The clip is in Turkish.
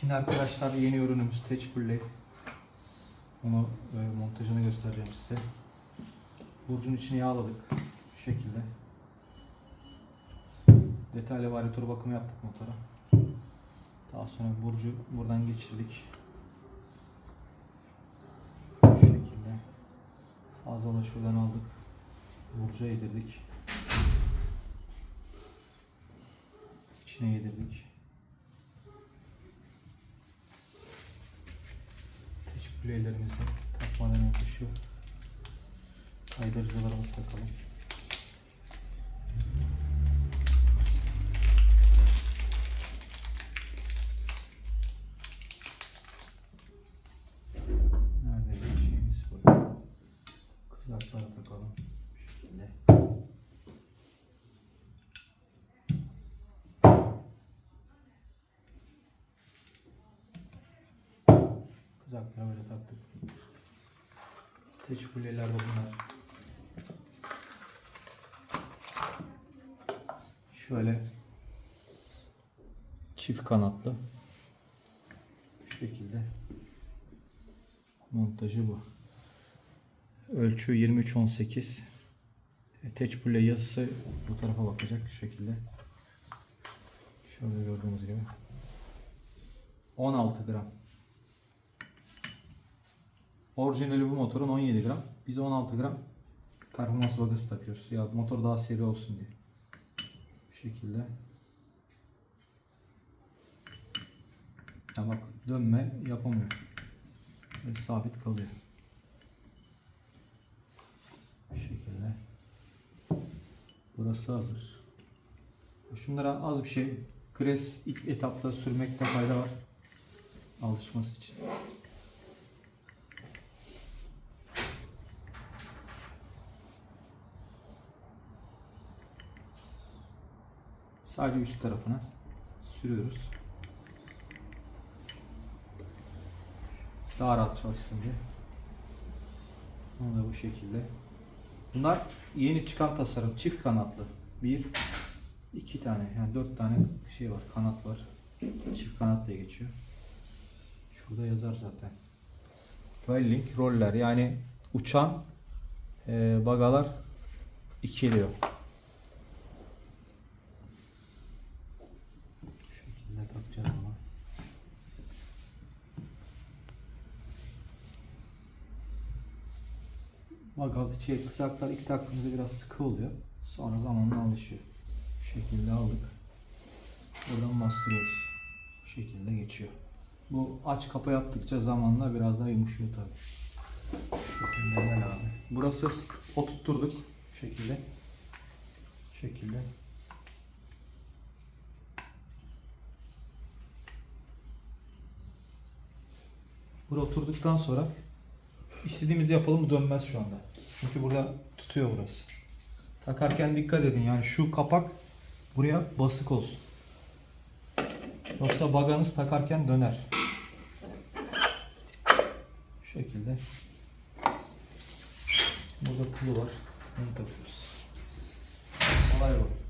Şimdi arkadaşlar yeni ürünümüz Play. Onu e, montajını göstereceğim size. Burcun içini yağladık. Şu şekilde. Detaylı varyatör bakımı yaptık motora. Daha sonra burcu buradan geçirdik. Şu şekilde. Fazla şuradan aldık. Burca yedirdik. İçine yedirdik. Teç playlerimizi takmadan önce şu kaydırıcılarımızı takalım. Nerede şeyimiz burada. Kızaklara takalım. Bu şekilde. Kızaklara böyle taktık. Teşkuleler de bunlar. Şöyle çift kanatlı. Şu şekilde montajı bu. Ölçü 23-18. E, Teçpülle yazısı bu tarafa bakacak şu şekilde. Şöyle gördüğünüz gibi. 16 gram. Orijinali bu motorun 17 gram. Biz 16 gram performans bagası takıyoruz. Ya motor daha seri olsun diye. Bu şekilde. Ya bak dönme yapamıyor. Böyle sabit kalıyor. Bu şekilde. Burası hazır. Şunlara az bir şey gres ilk etapta sürmekte fayda var. Alışması için. Sadece üst tarafına sürüyoruz. Daha rahat çalışsın diye. Onu da bu şekilde. Bunlar yeni çıkan tasarım. Çift kanatlı. Bir, iki tane yani dört tane şey var. Kanat var. Çift kanat diye geçiyor. Şurada yazar zaten. Rolling roller yani uçan e, bagalar ikiliyor. Şu şekilde takacağız ama. Bagal şey kızaklar ilk taktığımızda biraz sıkı oluyor. Sonra zamanla alışıyor. Şu şekilde aldık. Buradan bastırıyoruz. Bu şekilde geçiyor. Bu aç kapa yaptıkça zamanla biraz daha yumuşuyor tabi. Şekilde gel abi. Burası oturtturduk. Şu şekilde. Şu şekilde. Buraya oturduktan sonra istediğimizi yapalım bu dönmez şu anda. Çünkü burada tutuyor burası. Takarken dikkat edin yani şu kapak buraya basık olsun. Yoksa baganız takarken döner. Şu şekilde. Burada pulu var. Bunu takıyoruz. Olay bu.